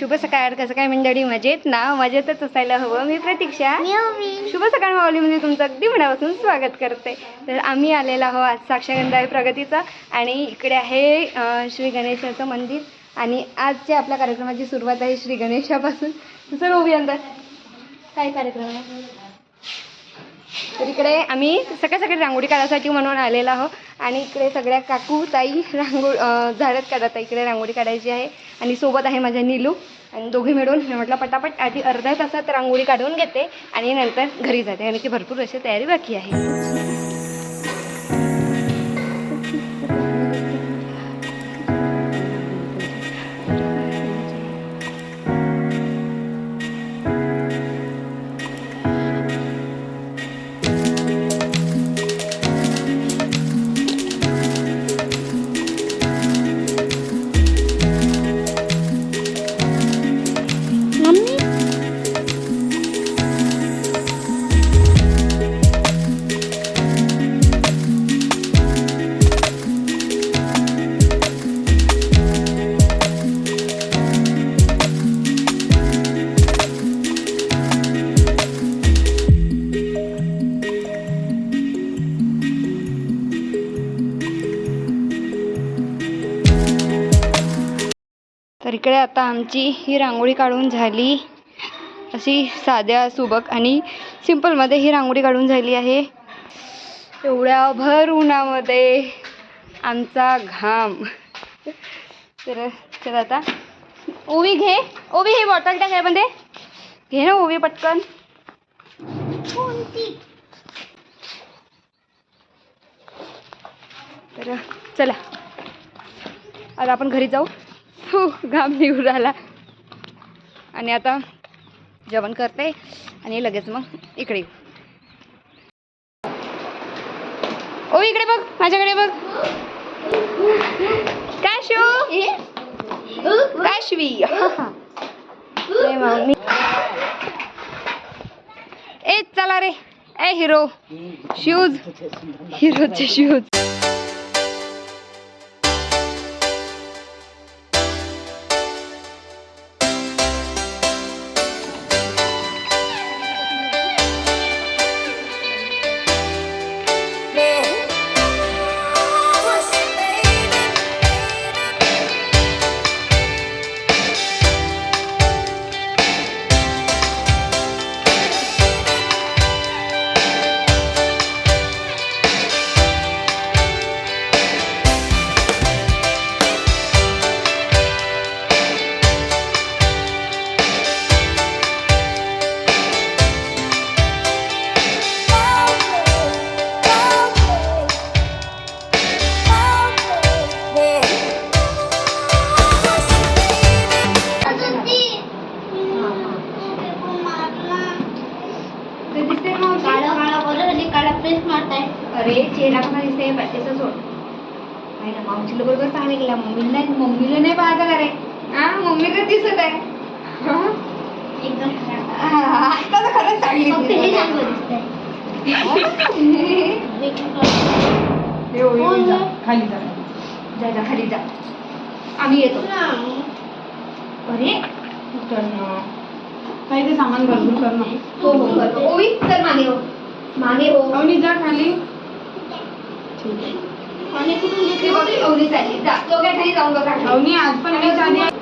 शुभ सकाळ कसं काय मंडळी? मजेत ना? मजेतच असायला हवं. मी प्रतीक्षा. शुभ सकाळ माऊलीमध्ये तुमचं अगदी मनापासून स्वागत करते. तर आम्ही आलेलो आहो आज साक्षागंध आहे प्रगतीचा आणि इकडे आहे श्री गणेशाचं मंदिर. आणि आजच्या आपल्या कार्यक्रमाची सुरुवात आहे श्री गणेशापासून दुसरं उभी अंदर. काय कार्यक्रम आहे? तर इकडे आम्ही सकाळ सकाळी रांगोळी काढायसाठी म्हणून आलेलो आहो आणि इकडे सगळ्या काकू ताई रांगोळ झाडत काढत आहे इकडे रांगोळी काढायची आहे आणि सोबत आहे माझ्या नीलू. आणि दोघे मिळून मी म्हटलं पटापट आधी अर्ध्या तासात रांगोळी काढून घेते आणि नंतर घरी जाते. आणि की भरपूर अशी तयारी बाकी आहे. तर इकडे आता आमची ही रांगोळी काढून झाली. अशी साध्या सुबक आणि सिम्पलमध्ये ही रांगोळी काढून झाली आहे. एवढ्या भर उन्हामध्ये आमचा घाम. तर तर आता. ओवी घे. ओवी हे बॉटल टाक यामध्ये. घे ना ओवी पटकन. तर चला. आता आपण घरी जाऊ. हो घाम निघून आला आणि आता जेवण करते आणि लगेच मग इकडे ओ इकडे बघ माझ्याकडे बघ. काय शिव काय शिवी ए ए चला रे. ए हिरो. शूज हिरोचे शूज मम्मी तर दिसत आहे. आता तर खरंच चांगली आहे. खाली जा. जा जा खाली जा. आम्ही येतो. अरे. काही ते सामान भरपूर कर ना. हो हो करतो. ओवी चल मागे हो. मागे हो. अवनी जा खाली. कुठून घेतली? बघ ओवी चालली जा. तो काय खाली जाऊन बघा अवनी आज पण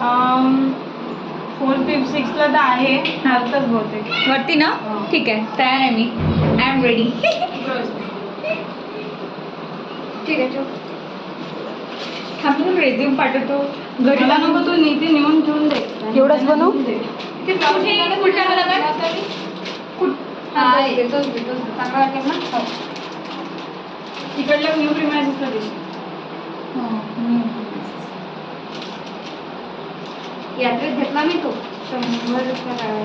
फोर फिफ्थ सिक्सला तर आहे आताच बहुतेक वरती ना ठीक आहे तयार आहे मी आय एम रेडी ठीक आहे ठेव. आपण रेझ्यूम पाठवतो घरी मला नको तू नीती नेऊन ठेवून दे एवढंच बनवू? दे. ते कुठे कुठे टाकायला काय? कुठ- हा, आहे. तोच दे, तोच दे. चांगला वाटेल ना? हो. तिकडल्या न्यू प्रिमायसेसला दे यात्रेत घेतला मी तो शंभर रुपये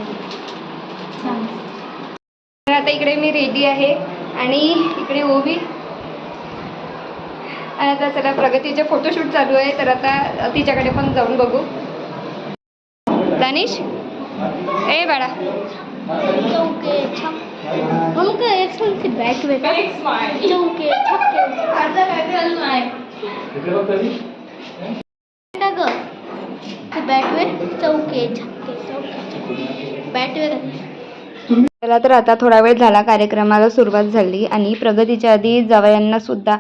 आता इकडे मी रेडी आहे आणि इकडे ओबी आणि आता चला प्रगतीचे फोटोशूट चालू आहे तर आता तिच्याकडे पण जाऊन बघू दानिश ए बाळा चौके छक हमको एक संग से बैठ बेटा चौके छक्के चौके छक्के चौके चला तर आता थोडा वेळ झाला कार्यक्रमाला सुरुवात झाली आणि प्रगतीच्या आधी जवयांना सुद्धा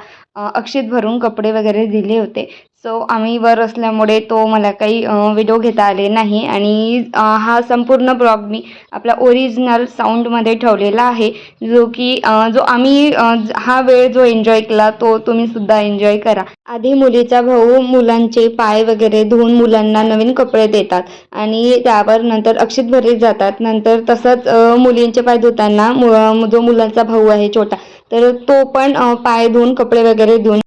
अक्षित भरून कपडे वगैरे दिले होते. सो आम्ही वर असल्यामुळे तो मला काही व्हिडिओ घेता आले नाही. आणि हा संपूर्ण ब्लॉग मी आपला ओरिजिनल साऊंडमध्ये ठेवलेला आहे. जो की जो आम्ही हा वेळ जो एन्जॉय केला तो तुम्ही सुद्धा एन्जॉय करा. आधी मुलीचा भाऊ मुलांचे पाय वगैरे धुवून मुलांना नवीन कपडे देतात. आणि त्यावर नंतर अक्षित भरले जातात. नंतर तसंच मुलींचे पाय धुताना मु- जो मुलांचा भाऊ आहे छोटा तर तो पण पाय धुवून कपडे वगैरे धुवून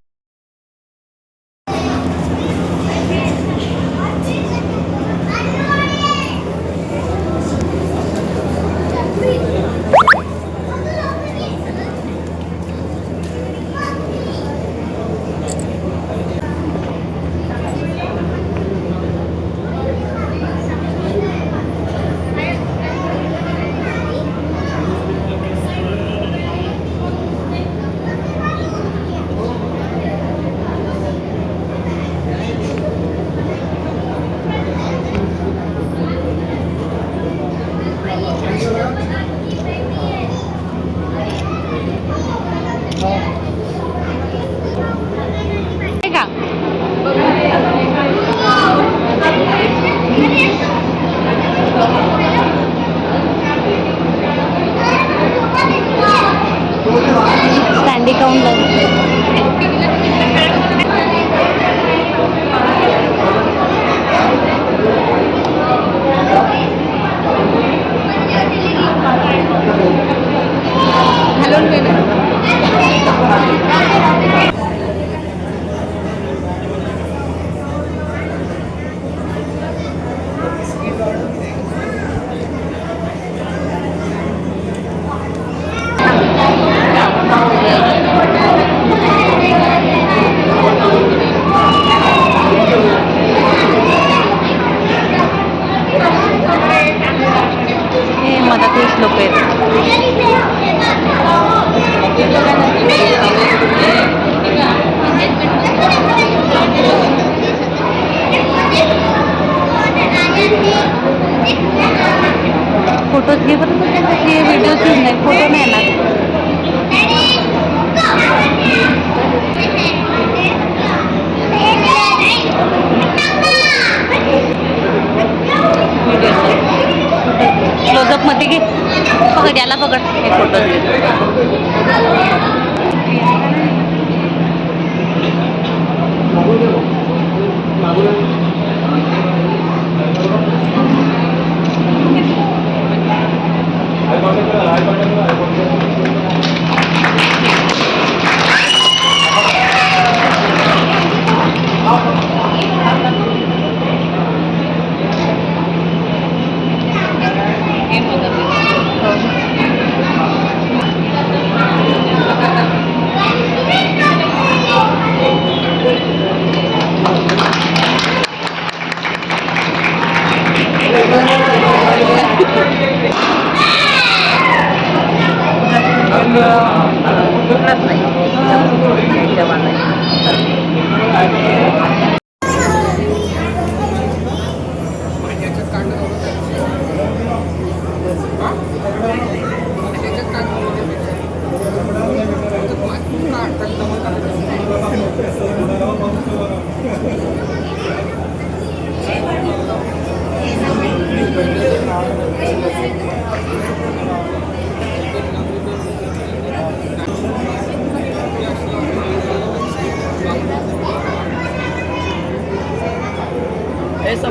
Amen.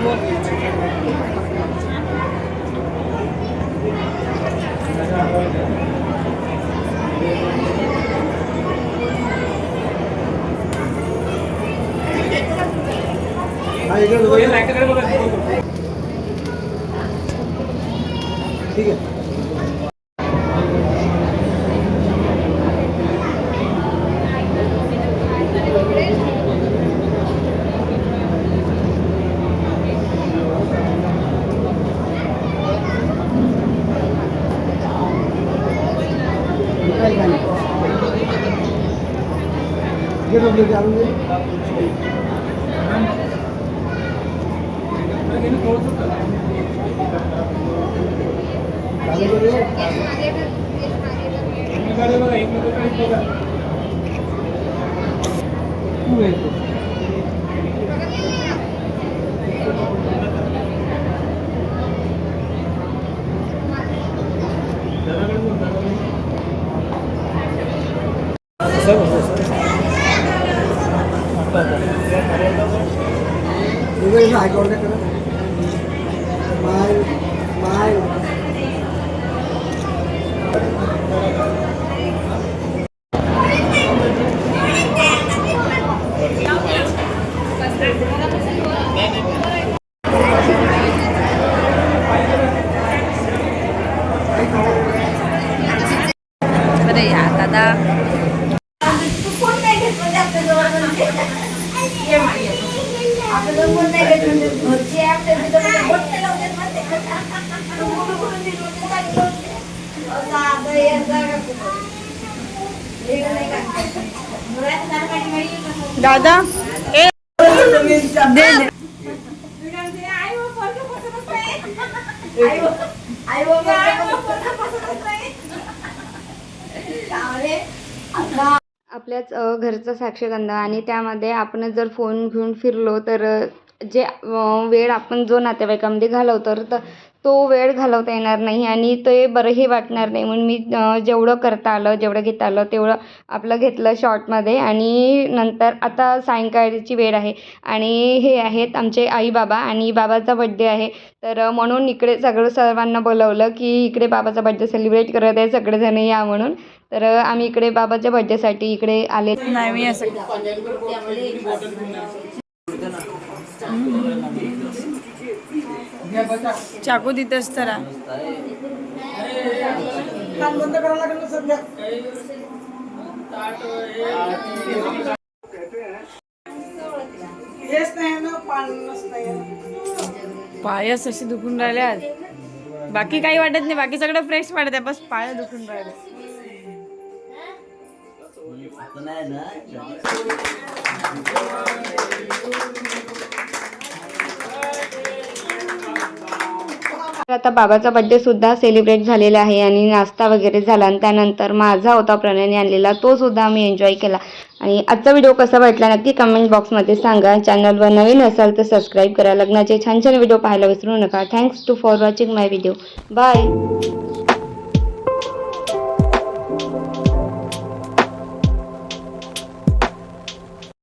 luôn ठीक है 기억이 안 나네. Gracias. अरे या दादा दादा ए दे दे. आपल्याच घरचा साक्षगंध आणि त्यामध्ये आपण जर फोन घेऊन फिरलो तर जे वेळ आपण जो नातेवाईकामध्ये घालवतो तर तो वेळ घालवता येणार नाही आणि ते बरंही वाटणार नाही. म्हणून मी जेवढं करता आलं जेवढं घेता आलं तेवढं आपलं घेतलं शॉर्टमध्ये आणि नंतर आता सायंकाळची वेळ आहे आणि हे आहेत आमचे आई बाबा आणि बाबाचा बड्डे आहे. तर म्हणून इकडे सगळं सर्वांना बोलवलं की इकडे बाबाचा बड्डे सेलिब्रेट करत आहे सगळेजण या म्हणून. तर आम्ही इकडे बाबाच्या बड्डेसाठी इकडे आले. नाही मी असं चाकू तिथंच तर. पायच असे दुखून राहिले आज. बाकी काही वाटत नाही बाकी सगळं फ्रेश वाटत आहे बस पाय दुखून राहिले. तर आता बाबाचा बड्डे सुद्धा सेलिब्रेट झालेला आहे आणि नाश्ता वगैरे झाला आणि त्यानंतर माझा होता प्रणयने आणलेला तो सुद्धा आम्ही एन्जॉय केला. आणि आजचा व्हिडिओ कसा वाटला नक्की कमेंट बॉक्समध्ये सांगा. चॅनलवर नवीन असाल तर सबस्क्राईब करा. लग्नाचे छान छान व्हिडिओ पाहायला विसरू नका. Thanks to for watching my video bye